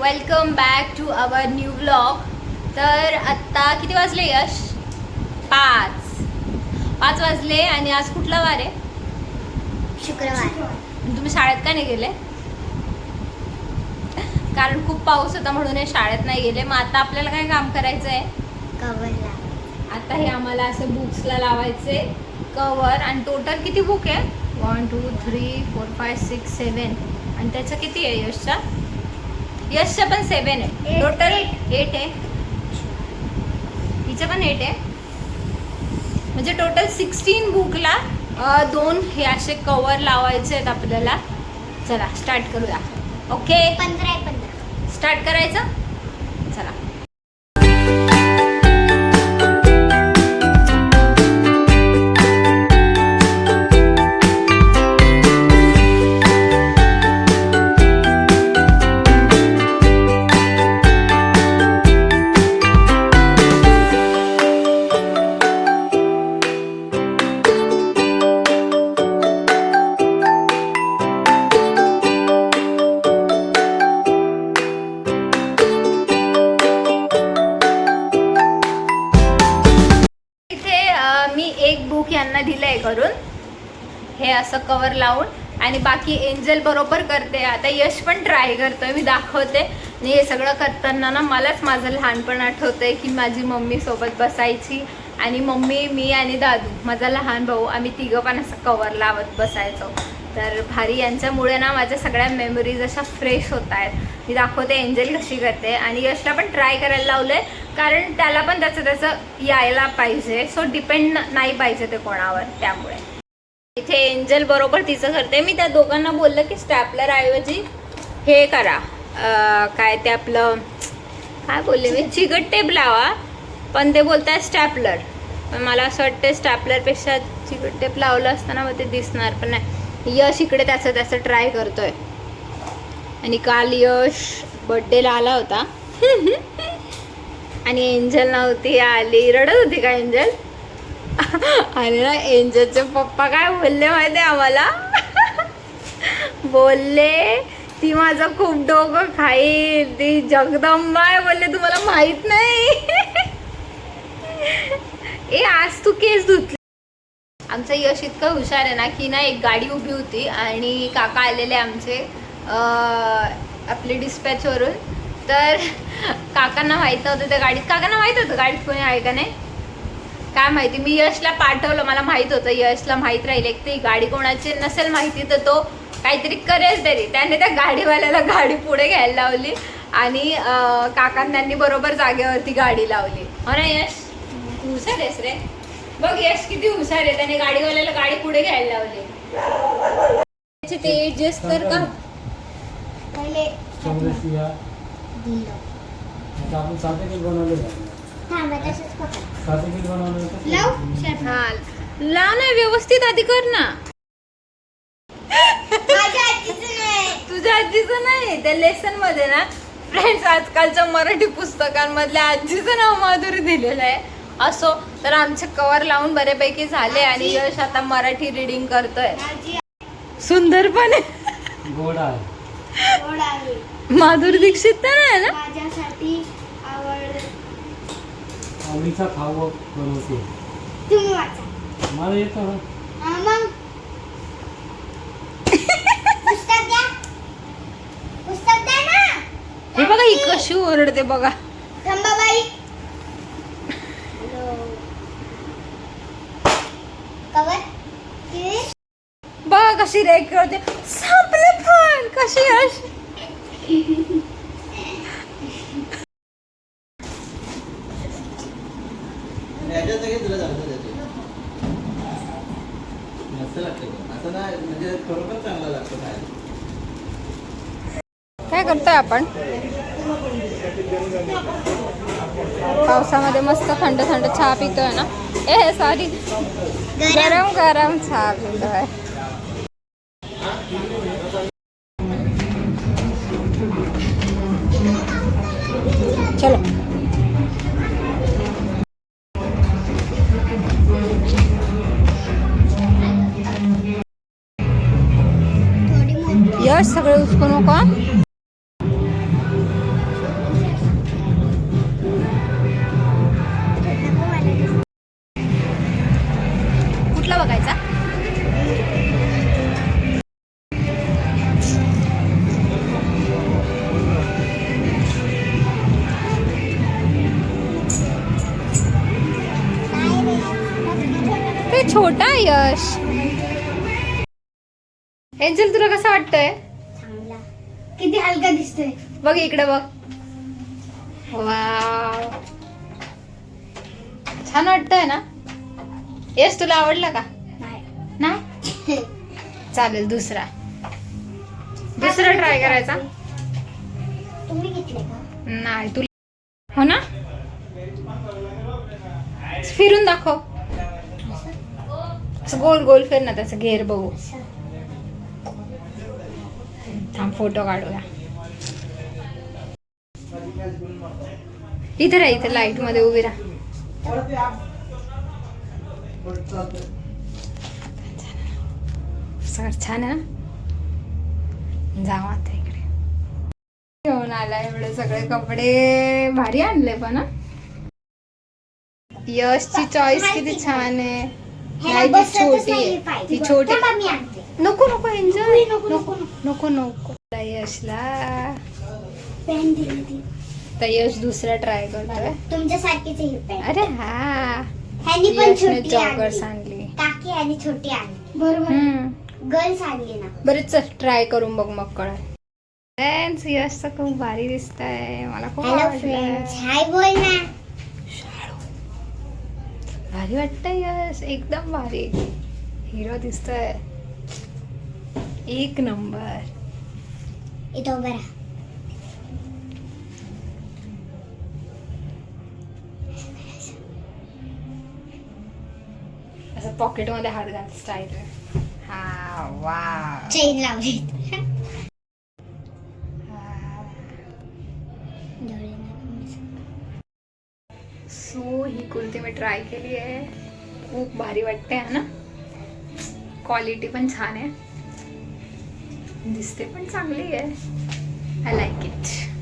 Welcome back to our new blog तर आत्ता किती वाजले यश? पाच. पाच वाजले आणि आज कुठला वार आहे? शुक्रवार. तुम्ही शाळेत का नाही गेले? कारण खूप पाऊस होता म्हणून हे शाळेत नाही गेले. मग आता आपल्याला काय काम करायचं आहे कवरला. आता हे आम्हाला असे बुक्सला लावायचे कवर आणि टोटल किती बुक आहे? One two three four five six seven आणि त्याचं किती आहे यशचा? यशचं पण सेवन आहे. टोटल एट आहे. हिचं पण एट आहे. म्हणजे टोटल सिक्स्टीन बुकला दोन हे असे कवर लावायचे आहेत आपल्याला. चला स्टार्ट करूया. ओके पंधरा आहे पंधरा. स्टार्ट करायचं? चला. एक बुक यांना दिलं आहे करून हे असं कवर लावून. आणि बाकी एंजल बरोबर करते. आता यश पण ट्राय करतोय. मी दाखवते. आणि हे सगळं करताना ना मलाच माझं लहानपण आठवतंय की माझी मम्मी सोबत बसायची. आणि मम्मी मी आणि दादू माझा लहान भाऊ आम्ही तिघं पण असं कवर लावत बसायचो. तर भारी यांच्यामुळे ना माझ्या सगळ्या मेमरीज अशा फ्रेश होत आहेत. मी दाखवते एंजल कशी करते. आणि यशला पण ट्राय करायला लावलंय कारण त्याला पण त्याचं त्याचं यायला पाहिजे. सो डिपेंड नाही पाहिजे ते कोणावर त्यामुळे. इथे एंजल बरोबर तिचं करते. मी त्या दोघांना बोललं की स्टॅपलर ऐवजी हे करा. काय ते आपलं काय बोलले मी? चिकट टेप लावा. पण ते बोलताय स्टॅपलर पण मला असं वाटतं स्टॅपलरपेक्षा चिकट टेप लावलं असताना मग ते दिसणार पण नाही. यश इकडे त्याचं त्याचं ट्राय करतोय. आणि काल यश बड्डेला आला होता. आणि एंजल नव्हती आली. रडत होती का एंजल? आणि ना एंजलचे पप्पा काय बोलले माहिती आम्हाला? बोलले ती माझं खूप डोकं खाईल. ती जगदंबा आहे. बोलले तुम्हाला माहीत नाही. ए आज तू केस धुतले? आमचं यश इतकं हुशार आहे ना की ना एक गाडी उभी होती आणि काका आलेले आमचे आपले डिस्पॅचवरून तर काकांना माहीत नव्हतं त्या गाडीत. काकांना माहीत होतं गाडीत कोणी आहे का नाही? काय माहिती? मी यशला पाठवलं. मला माहीत होतं यशला माहीत राहील. एक ती गाडी कोणाची नसेल माहिती तर तो काहीतरी करेल तरी. त्याने त्या गाडीवाल्याला गाडी पुढे घ्यायला लावली आणि अं, काकांनी बरोबर जागेवरती गाडी लावली. हो ना यश? हुशार आहेस रे. बघ यश किती हुशार आहे. त्याने गाडीवाल्याला गाडी पुढे घ्यायला लावली. त्याचे ते ऍडजस्ट कर. का पहिले चौरसिया दिलं. आता आपण साधे किल बनवले का? थांबा तसंच पकड साधे किल बनवले का? लाव, शर्ट. हा लाव ना व्यवस्थित आधी कर ना. माझ्या आजीचं नाही. तुझ्या आजीचं नाही त्या लेसनमध्ये ना. फ्रेंड्स आजकालच्या मराठी पुस्तकांमधल्या आजीचं नाव माधुरी दिलेलं आहे. असो तर आमचे कवर लावून बऱ्यापैकी झाले आणि यश आता मराठी रिडिंग करतोय. माझी सुंदरपणे गोड आहे. माधुरी दीक्षित तर आहे ना? माझ्यासाठी आवड आवडीचा खाऊ बनवते. तुम्ही वाचा. मला येतं ना. हा, मग. पुस्तक द्या. पुस्तक द्या ना. हे बघा ही कशी ओरडते बघा. थांबा बाई कशी रेक करते. संपले पण. कशी यश काय करतोय आपण? पावसामध्ये मस्त थंड थंड चहा पितोय ना? ए सॉरी गरम गरम चहा पितोय. चला. यश सगळे उचकू नको कुठला बघायचा? खोटा यश. एंजल तुला कसं वाटतंय? किती हलका दिसतोय. बघ इकडे बघ. वाव. छान वाटतंय ना? यश तुला आवडला का? नाही. नाही? चालेल दुसरा. दुसरा ट्राय करायचा? तुम्ही घेतले का? नाही तुला हो ना? फिरून दाखव. असं गोल गोल फिर ना त्याचं घेर बघू. थांब फोटो काढूया. इथे राहा इथे लाइटमध्ये उभी राहा. सर छान आहे ना? जाऊ आता इकडे. घेऊन आला एवढे सगळे कपडे. भारी आणले पण यश यशची चॉईस किती छान आहे. ह्याला नाही, ती बसतच छोटी नाही आहे पाय. ती छोटी. थांबा, मी आणते. नको नको एन्जॉय नको, नको नको नको यशला पेन दिली ती. तर यश दुसरा ट्राय करतोय. तुमच्यासारखीच ही अरे हा. ह्यानी पण यशने छोटी जॉगर्स आणली आणली काकी आणि छोटी आणली. बरोबर हम्म. गर्ल्स आणली ना. बरं चल ट्राय करून बघ मग कळ फ्रेंड्स यश तर खूप भारी दिसत आहे मला खूप हॅलो आवडलं. फ्रेंड्स हाय बोल ना. भारी वाटतंय यश एकदम भारी. हिरो दिसतोय. एक नंबर. इथं उभं राहा. असं पॉकेटमध्ये हात घाल स्टाईल हा वा चेन लावली ट्राय केली आहे खूप भारी वाटते आहे ना। क्वालिटी पण छान आहे दिसते पण चांगली आहे आय लाईक इट